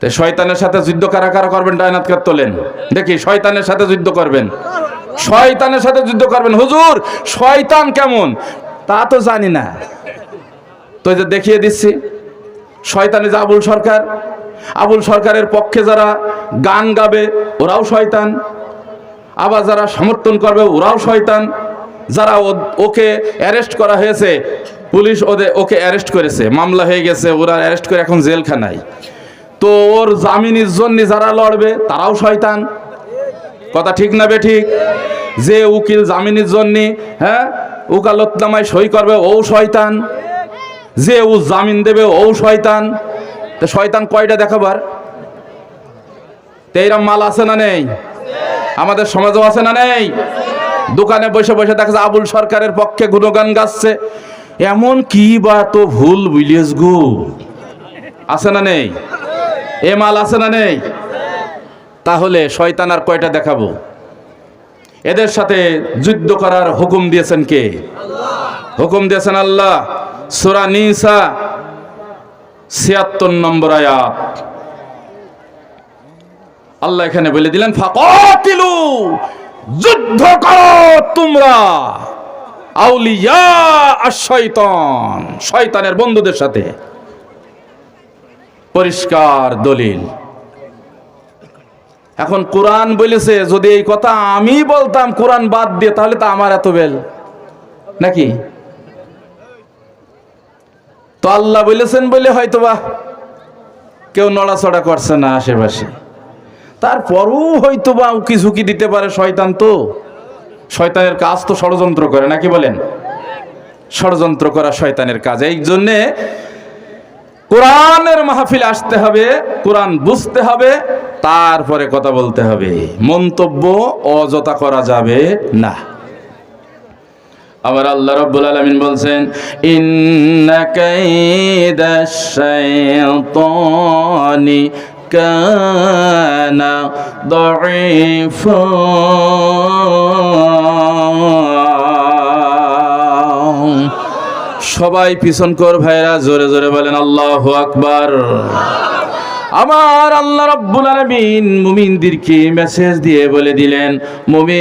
তো শয়তানের সাথে যুদ্ধ কারা কারা করবেন ডায়নাত কার তোলেন? দেখি, শয়তানের সাথে যুদ্ধ করবেন। শয়তানের সাথে যুদ্ধ করবেন। হুজুর, শয়তান কেমন? তা তো জানি না। তো যে দেখিয়ে দিচ্ছি, শয়তানে যে আবুল সরকার। আবুল সরকারের পক্ষে যারা গান গাবে, ওরাও শয়তান। আবার যারা সমর্থন করবে, ওরাও শয়তান। যারা ওকে অ্যারেস্ট করা হয়েছে, পুলিশ ওদের ওকে অ্যারেস্ট করেছে। মামলা হয়ে গেছে, ওরা অ্যারেস্ট করে এখন জেলখানায়। তো ওর জামিনের জন্য যারা লড়বে, তারাও শয়তান। কথা ঠিক না বে ঠিক? যে উকিল জামিনের জন্য হ্যাঁ উকালতনামায় সই করবে, ও শয়তান। যে ও জামিন দেবে, ও শয়তান। তো শয়তান কয়টা দেখাবার? তো এইরকম মাল আছে না নেই? আমাদের সমাজও আছে না নেই? দোকানে বসে বসে দেখা যায় আবুল সরকারের পক্ষে গুণগান গাচ্ছে। এমন কি বা তো ভুল বুঝলিস গো? আছে না নেই? এ মাল আছে না নেই? তাহলে শয়তান আর কয়টা দেখাবো? এদের সাথে যুদ্ধ করার হুকুম দিয়েছেন কে? হুকুম দিয়েছেন আল্লাহ। সুরা নিসা, ছিয়াত্তর নম্বর আয়াত। আল্লাহ এখানে বলে দিলেন, ফাকাতিলু, যুদ্ধ করো তোমরা। আউলিয়া আর শয়তান শয়তানের বন্ধুদের সাথে। পরিষ্কার দলিল। এখন কোরআন বলেছে, যদি এই কথা আমি বলতাম, কোরআন বাদ দিয়ে, তাহলে তো আমার এত বেল। নাকি? তো আল্লাহ বলেছেন বলে হয়তোবা কেউ নড়াচড়া করছে না আশেপাশে। তারপরও হয়তো বা উকি ঝুঁকি দিতে পারে শয়তান তো। শয়তানের কাজ তো ষড়যন্ত্র করে, নাকি বলেন? ষড়যন্ত্র করা শয়তানের কাজ। এই জন্যে কোরআনের মাহফিল আসতে হবে, কোরআন বুঝতে হবে, তারপরে কথা বলতে হবে। মন্তব্য অযথা করা যাবে না। আবার আল্লাহ রাব্বুল আলামিন বলছেন, ইন্না কাইদাশ শাইতানি কানা দাঈফা সবাই পিছন কর ভাইরা, জোরে জোরে বলেন, আল্লাহ আকবার। আমার আল্লাহ রব্বুল আলামিন মুমিনদেরকে মেসেজ দিয়ে বলে দিলেন, মুমিন,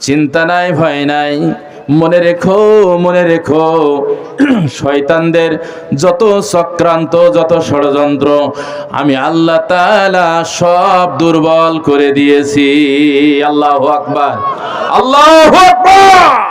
চিন্তা নাই, ভয় নাই। মনে রেখো মনে রেখো, শয়তানদের যত চক্রান্ত, যত ষড়যন্ত্র, আমি আল্লাহ তাআলা সব দুর্বল করে দিয়েছি। আল্লাহ আকবার। আল্লাহ আকবার!